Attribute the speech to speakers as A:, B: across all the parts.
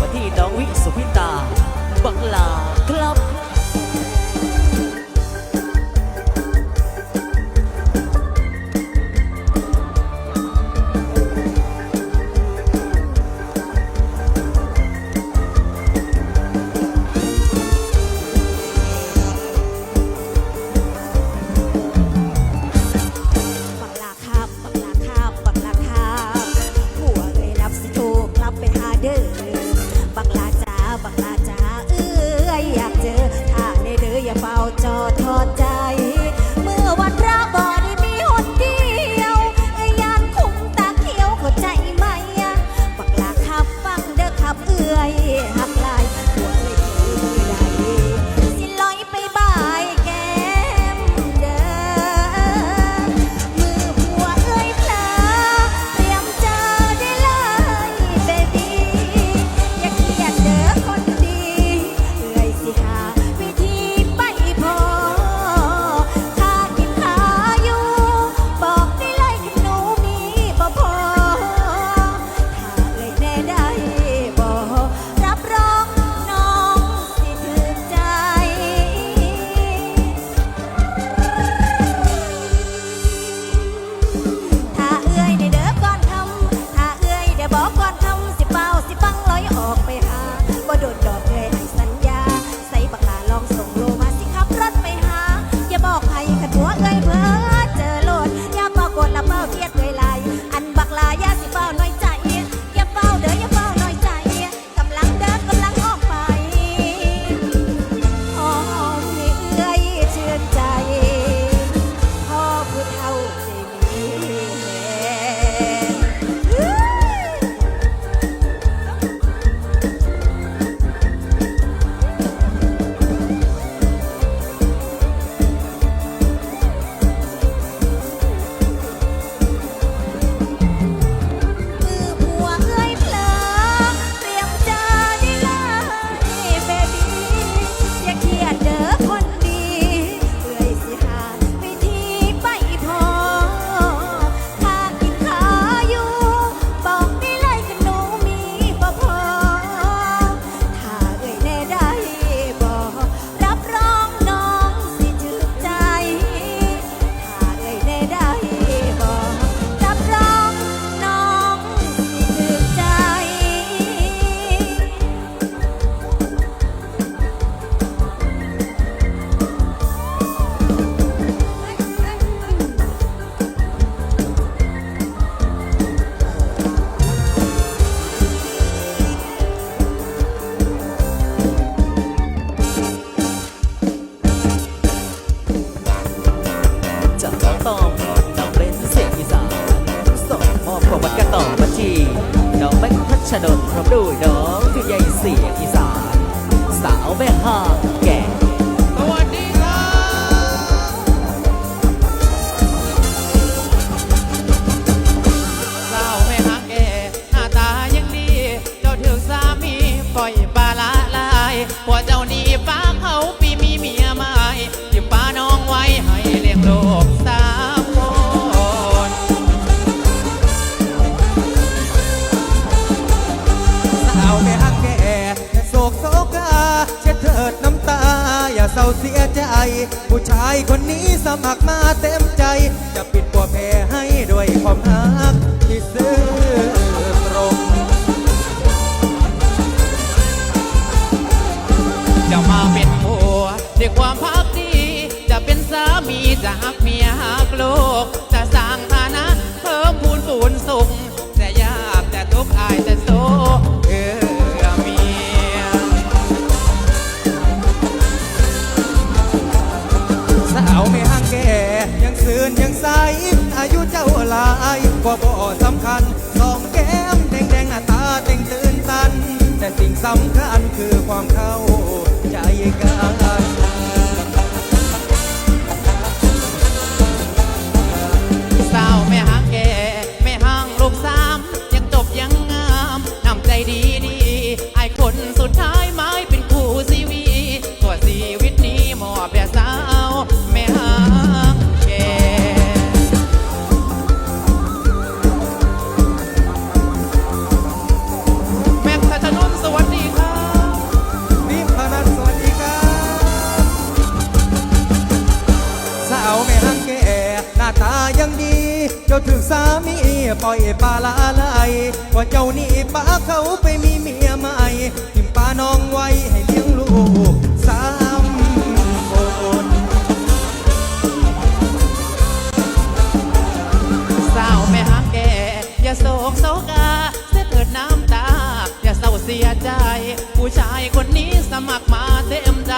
A: ว่地都 ชนนพร้
B: อมด้วยน้องที่ใหญ่เสียงอีสาน สาวแม่
A: ห้า
C: ชายคนนี้สมัครมาเต็มใจ จะปิดปัวแพ้ให้ด้วยความรักที่ซื้อตรง
D: จะมาเป็นผัวด้วยความพักดี จะเป็นสามีจะหักเมียหักโลก สาวไม่ห่างแก่ ยั
C: งซื่นยังใส อายุเจ้าหลายกว่าบ่สำคัญสองแก้มแดงแดงหน้าตาเต่งตื่นตัน แต่สิ่งสำคัญคือความเข้าใจกันา
D: ยังดี เจ้า
C: ถึงสามีปล่อยปลาละลายว่าเจ้านี่ป้าเขาไปมีเมียใหม่ทิมป้าน้องไว้ให้เลี้ยงลูกสามคน
D: สาวแม่หางแกอย่าโศกโศกาเสียเถิดน้ำตา อย่าเศร้าเสียใจ ผู้ชายคนนี้สมัครมาเต็มใจ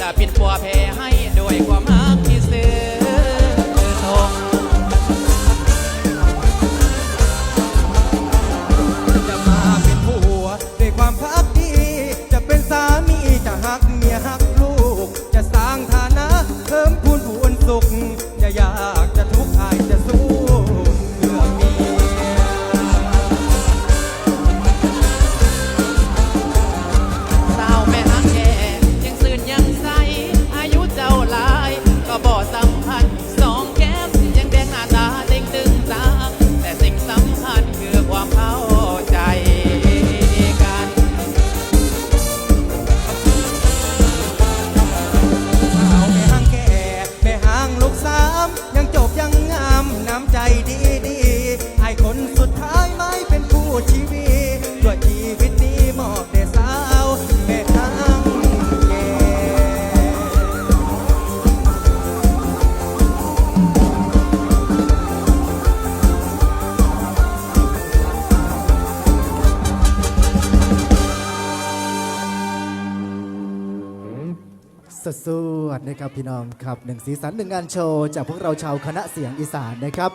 D: จะป็นปัวแพ้ให้ด้วยความ
E: สดๆนะครับพี่น้องครับหนึ่งสีสันหนึ่งงานโชว์ จากพวกเราชาวคณะเสียงอีสานนะครับ